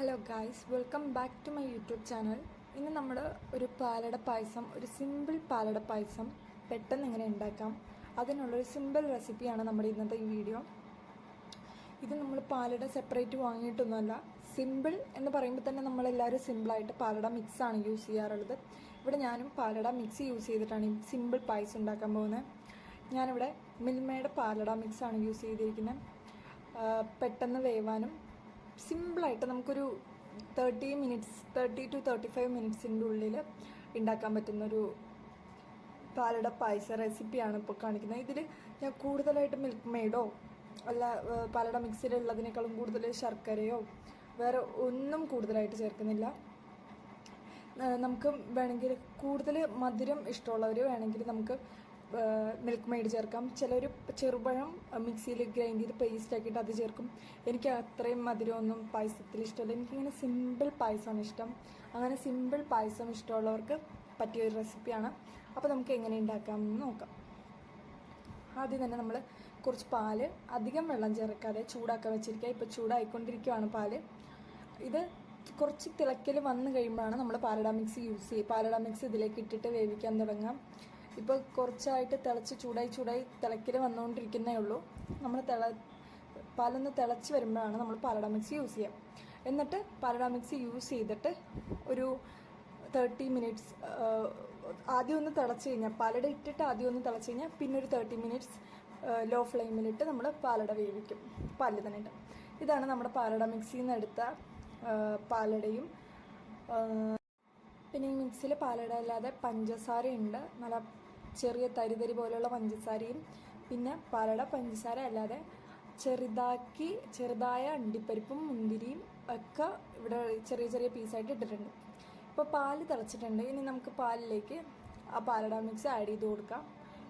Hello guys welcome back to my YouTube channel ഇന്ന് നമ്മൾ ഒരു പാലട പായസം ഒരു സിമ്പിൾ പാലട പായസം പെട്ടെന്ന് എങ്ങനെ ഉണ്ടാക്കാം അതിനുള്ളൊരു സിമ്പിൾ റെസിപ്പിയാണ് നമ്മുടെ ഇന്നത്തെ ഈ വീഡിയോ ഇത് നമ്മൾ പാലട സെപ്പറേറ്റ് വാങ്ങിയിട്ടൊന്നുമല്ല സിമ്പിൾ എന്ന് പറയുമ്പോൾ തന്നെ നമ്മളെല്ലാവരും സിമ്പിളായിട്ട് പാലട മിക്സാണ് യൂസ് ചെയ്യാറുള്ളത്. ഇവിടെ ഞാനും പാലട മിക്സ് യൂസ് ചെയ്തിട്ടാണ് ഈ സിമ്പിൾ പായസം ഉണ്ടാക്കാൻ പോകുന്നത്. ഞാനിവിടെ മിൽമയുടെ പാലട മിക്സാണ് യൂസ് ചെയ്തിരിക്കുന്നത്. പെട്ടെന്ന് വേവാനും സിമ്പിളായിട്ട് നമുക്കൊരു thirty minutes thirty to thirty five മിനിറ്റ്സിന്റെ ഉള്ളിൽ ഉണ്ടാക്കാൻ പറ്റുന്നൊരു പാലട പായസ റെസിപ്പിയാണ് ഇപ്പോൾ കാണിക്കുന്നത്. ഇതിൽ ഞാൻ കൂടുതലായിട്ട് മിൽക്ക് മെയ്ഡോ അല്ല പാലട മിക്സിലുള്ളതിനേക്കാളും കൂടുതൽ ശർക്കരയോ വേറെ ഒന്നും കൂടുതലായിട്ട് ചേർക്കുന്നില്ല. നമുക്ക് വേണമെങ്കിൽ കൂടുതൽ മധുരം ഇഷ്ടമുള്ളവർ വേണമെങ്കിൽ നമുക്ക് മിൽക്ക് മെയ്ഡ് ചേർക്കാം. ചിലർ ചെറുപഴം മിക്സിയിൽ ഗ്രൈൻഡ് ചെയ്ത് പേസ്റ്റ് ആക്കിയിട്ട് അത് ചേർക്കും. എനിക്ക് അത്രയും മധുരമൊന്നും പായസത്തിൽ ഇഷ്ടമല്ല. എനിക്കിങ്ങനെ സിമ്പിൾ പായസമാണ് ഇഷ്ടം. അങ്ങനെ സിമ്പിൾ പായസം ഇഷ്ടമുള്ളവർക്ക് പറ്റിയ ഒരു റെസിപ്പിയാണ് അപ്പോൾ നമുക്ക് എങ്ങനെ ഉണ്ടാക്കാമെന്ന് നോക്കാം. ആദ്യം തന്നെ നമ്മൾ കുറച്ച് പാൽ അധികം വെള്ളം ചേർക്കാതെ ചൂടാക്കാൻ വെച്ചിരിക്കുക. ഇപ്പോൾ ചൂടായിക്കൊണ്ടിരിക്കുകയാണ് പാൽ. ഇത് കുറച്ച് തിളക്കൽ വന്നു കഴിയുമ്പോഴാണ് നമ്മൾ പാലട മിക്സ് യൂസ് ചെയ്യുക പാലട മിക്സ് ഇതിലേക്ക് ഇട്ടിട്ട് വേവിക്കാൻ തുടങ്ങാം. ഇപ്പോൾ കുറച്ചായിട്ട് തിളച്ച് ചൂടായി ചൂടായി തിളക്കൽ വന്നുകൊണ്ടിരിക്കുന്നേ ഉള്ളൂ. നമ്മൾ തിള പാലൊന്ന് തിളച്ച് വരുമ്പോഴാണ് നമ്മൾ പാലട മിക്സി യൂസ് ചെയ്യുക എന്നിട്ട് പാലട മിക്സി യൂസ് ചെയ്തിട്ട് ഒരു തേർട്ടി മിനിറ്റ്സ് ആദ്യം ഒന്ന് തിളച്ച് കഴിഞ്ഞാൽ പാലട ഇട്ടിട്ട് ആദ്യം ഒന്ന് തിളച്ച് കഴിഞ്ഞാൽ പിന്നെ ഒരു തേർട്ടി മിനിറ്റ്സ് ലോ ഫ്ലെയിമിലിട്ട് നമ്മൾ പാലട വേവിക്കും. പാലിൽ തന്നെ ഇതാണ് നമ്മുടെ പാലട മിക്സിയിൽ നിന്ന് എടുത്ത പാലടയും പിന്നെ ഈ മിക്സിയിൽ പാലട അല്ലാതെ പഞ്ചസാരയുണ്ട്. നല്ല ചെറിയ തരിതരി തരി പോലെയുള്ള പഞ്ചസാരയും. പിന്നെ പാലട പഞ്ചസാര അല്ലാതെ ചെറുതാക്കി ചെറുതായ അണ്ടിപ്പരിപ്പും മുന്തിരിയും ഒക്കെ ഇവിടെ ചെറിയ ചെറിയ പീസായിട്ട് ഇട്ടിട്ടുണ്ട്. ഇപ്പോൾ പാൽ തിളച്ചിട്ടുണ്ട്. ഇനി നമുക്ക് പാലിലേക്ക് ആ പാലട മിക്സ് ആഡ് ചെയ്ത് കൊടുക്കാം.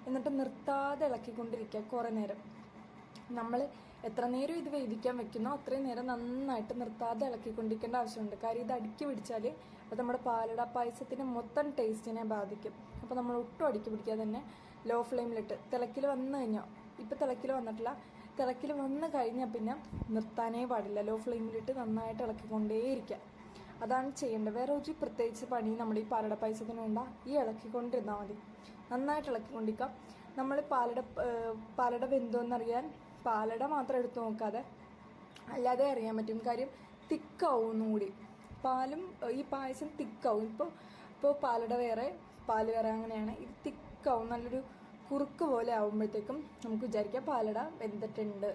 എന്നിട്ട് നിർത്താതെ ഇളക്കിക്കൊണ്ടിരിക്കുക കുറേ നേരം. നമ്മൾ എത്ര നേരം ഇത് വേവിക്കാൻ വെക്കുന്നോ അത്രയും നേരം നന്നായിട്ട് നിർത്താതെ ഇളക്കിക്കൊണ്ടിരിക്കേണ്ട ആവശ്യമുണ്ട്. കാര്യം ഇത് അടുക്കി പിടിച്ചാൽ അത് നമ്മുടെ പാലട പായസത്തിന്റെ മൊത്തം ടേസ്റ്റിനെ ബാധിക്കും. അപ്പോൾ നമ്മൾ ഒട്ടും അടുക്കി പിടിക്കാതെ തന്നെ ലോ ഫ്ലെയിമിലിട്ട് തിളക്കിൽ വന്നു കഴിഞ്ഞാൽ ഇപ്പോൾ തിളക്കിൽ വന്നിട്ടില്ല. തിളക്കിൽ വന്നു കഴിഞ്ഞാൽ പിന്നെ നിർത്താനേ പാടില്ല. ലോ ഫ്ലെയിമിലിട്ട് നന്നായിട്ട് ഇളക്കിക്കൊണ്ടേയിരിക്കുക അതാണ് ചെയ്യേണ്ടത്. വേറെ ഒരു പ്രത്യേകിച്ച് പണി നമ്മുടെ ഈ പാലട പായസത്തിന് വേണ്ട. ഈ ഇളക്കിക്കൊണ്ടിരുന്നാൽ മതി. നന്നായിട്ട് ഇളക്കിക്കൊണ്ടിരിക്കാം. നമ്മൾ പാലട പാലട വെന്തോന്നറിയാൻ പാലട മാത്രം എടുത്ത് നോക്കാതെ അല്ലാതെ അറിയാൻ പറ്റും. കാര്യം തിക്കാവും ഒന്നുകൂടി പാലും ഈ പായസം തിക്കാവും. ഇപ്പോൾ ഇപ്പോൾ പാലട വേറെ പാൽ വേറെ അങ്ങനെയാണ്. ഇത് തിക്കാവും. നല്ലൊരു കുറുക്ക് പോലെ ആവുമ്പോഴത്തേക്കും നമുക്ക് വിചാരിക്കാം പാലട വെന്തിട്ടുണ്ട്.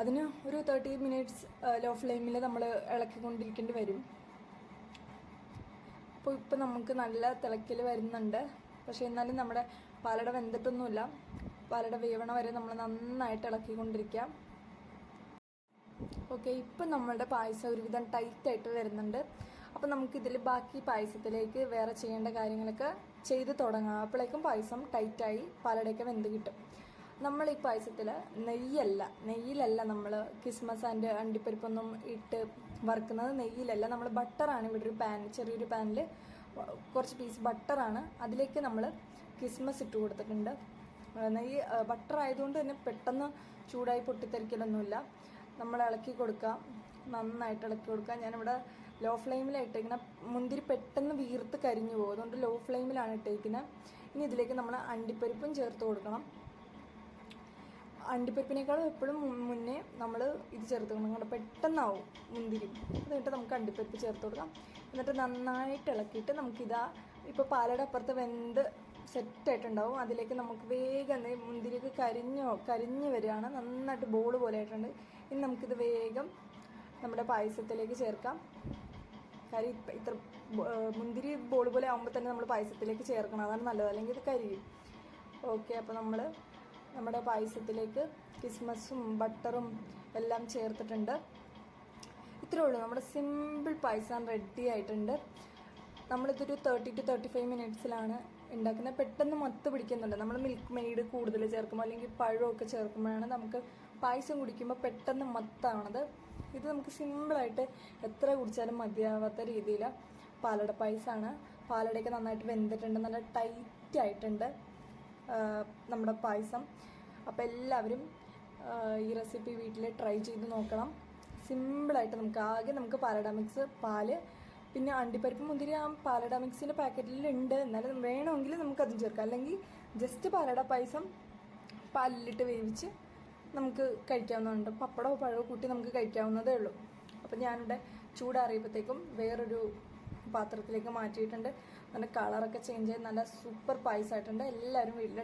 അതിന് ഒരു തേർട്ടി മിനിറ്റ്സ് ലോ ഫ്ലെയിമിൽ നമ്മൾ ഇളക്കിക്കൊണ്ടിരിക്കേണ്ടി വരും. അപ്പോൾ ഇപ്പം നമുക്ക് നല്ല തിളക്കൽ വരുന്നുണ്ട്. പക്ഷേ എന്നാലും നമ്മുടെ പാലട വെന്തിട്ടൊന്നുമില്ല. പാലട വേവണ വരെ നമ്മൾ നന്നായിട്ട് ഇളക്കിക്കൊണ്ടിരിക്കാം. ഓക്കെ ഇപ്പം നമ്മളുടെ പായസം ഒരുവിധം ടൈറ്റായിട്ട് വരുന്നുണ്ട്. അപ്പം നമുക്കിതിൽ ബാക്കി പായസത്തിലേക്ക് വേറെ ചെയ്യേണ്ട കാര്യങ്ങളൊക്കെ ചെയ്ത് തുടങ്ങാം. അപ്പോഴേക്കും പായസം ടൈറ്റായി പാലടയൊക്കെ വെന്ത് കിട്ടും. നമ്മൾ ഈ പായസത്തിൽ നെയ്യല്ല നെയ്യിലല്ല നമ്മൾ കിസ്മസ് ആൻഡ് അണ്ടിപ്പരിപ്പൊന്നും ഇട്ട് വറുക്കുന്നത്. നെയ്യിലല്ല നമ്മൾ ബട്ടറാണ് ഇവിടെ ഒരു പാൻ ചെറിയൊരു പാനിൽ കുറച്ച് പീസ് ബട്ടറാണ് അതിലേക്ക് നമ്മൾ കിസ്മസ് ഇട്ട് കൊടുത്തിട്ടുണ്ട്. ഈ ബട്ടർ ആയതുകൊണ്ട് തന്നെ പെട്ടെന്ന് ചൂടായി പൊട്ടിത്തെറിക്കലൊന്നുമില്ല. നമ്മൾ ഇളക്കി കൊടുക്കാം. നന്നായിട്ട് ഇളക്കി കൊടുക്കുക ഞാനിവിടെ ലോ ഫ്ലെയിമിലാണ് മുന്തിരി പെട്ടെന്ന് വീർത്ത് കരിഞ്ഞു പോകും. അതുകൊണ്ട് ലോ ഫ്ലെയിമിലാണ് ഇട്ടേക്കുന്നത് ഇനി ഇതിലേക്ക് നമ്മൾ അണ്ടിപ്പരിപ്പും ചേർത്ത് കൊടുക്കണം. അണ്ടിപ്പരിപ്പിനേക്കാളും എപ്പോഴും മുന്നേ നമ്മൾ ഇത് ചേർത്ത് കൊടുക്കണം. കാരണം പെട്ടെന്നാവും മുന്തിരി എന്നിട്ട് നമുക്ക് അണ്ടിപ്പരിപ്പ് ചേർത്ത് കൊടുക്കാം. എന്നിട്ട് നന്നായിട്ട് ഇളക്കിയിട്ട് നമുക്കിതാ ഇപ്പോൾ പാലയുടെ അപ്പുറത്ത് വെന്ത് സെറ്റായിട്ടുണ്ടാവും. അതിലേക്ക് നമുക്ക് വേഗം മുന്തിരിക്ക് കരിഞ്ഞോ കരിഞ്ഞ് വരികയാണ്. നന്നായിട്ട് ബോൾ പോലെ ആയിട്ടുണ്ട്. ഇനി നമുക്കിത് വേഗം നമ്മുടെ പായസത്തിലേക്ക് ചേർക്കാം. കരി ഇത്ര മുന്തിരി ബോൾ പോലെ ആകുമ്പോൾ തന്നെ നമ്മൾ പായസത്തിലേക്ക് ചേർക്കണം. അതാണ് നല്ലത്. അല്ലെങ്കിൽ ഇത് കരിയും. ഓക്കെ അപ്പോൾ നമ്മൾ നമ്മുടെ പായസത്തിലേക്ക് കിസ്മസും ബട്ടറും എല്ലാം ചേർത്തിട്ടുണ്ട്. ഇത്രേ ഉള്ളൂ. നമ്മുടെ സിമ്പിൾ പായസം റെഡി ആയിട്ടുണ്ട്. നമ്മളിതൊരു തേർട്ടി ടു തേർട്ടി ഫൈവ് മിനിറ്റ്സിലാണ് ഉണ്ടാക്കുന്നത്. പെട്ടെന്ന് മത്ത് പിടിക്കുന്നുണ്ട്. നമ്മൾ മിൽക്ക് മെയ്ഡ് കൂടുതൽ ചേർക്കുമ്പോൾ അല്ലെങ്കിൽ പഴമൊക്കെ ചേർക്കുമ്പോഴാണ് നമുക്ക് പായസം കുടിക്കുമ്പോൾ പെട്ടെന്ന് മത്താണത് ഇത് നമുക്ക് സിമ്പിളായിട്ട് എത്ര കുടിച്ചാലും മതിയാവാത്ത രീതിയിൽ പാലട പായസമാണ് പാലടയൊക്കെ നന്നായിട്ട് വെന്തിട്ടുണ്ട്. നല്ല ടൈറ്റ് ആയിട്ടുണ്ട്. നമ്മുടെ പായസം. അപ്പോൾ എല്ലാവരും ഈ റെസിപ്പി വീട്ടിൽ ട്രൈ ചെയ്ത് നോക്കണം. സിമ്പിളായിട്ട് നമുക്ക് ആകെ നമുക്ക് പാലഡാമിക്സ് പാൽ പിന്നെ അണ്ടിപ്പരിപ്പ് മുന്തിരി ആ പാലട മിക്സിന്റെ പാക്കറ്റിലുണ്ട്. എന്നാലും വേണമെങ്കിൽ നമുക്ക് അതും ചേർക്കാം. അല്ലെങ്കിൽ ജസ്റ്റ് പാലട പായസം പാലിലിട്ട് വേവിച്ച് നമുക്ക് കഴിക്കാവുന്നതുണ്ട്. പപ്പടമോ പഴമോ കൂട്ടി നമുക്ക് കഴിക്കാവുന്നതേ ഉള്ളൂ. അപ്പം ഞാനിവിടെ ചൂടാറിയപ്പോഴത്തേക്കും വേറൊരു പാത്രത്തിലേക്ക് മാറ്റിയിട്ടുണ്ട്. നല്ല കളറൊക്കെ ചേഞ്ച് ചെയ്ത് നല്ല സൂപ്പർ പായസമായിട്ടുണ്ട് എല്ലാവരും വീട്ടിൽ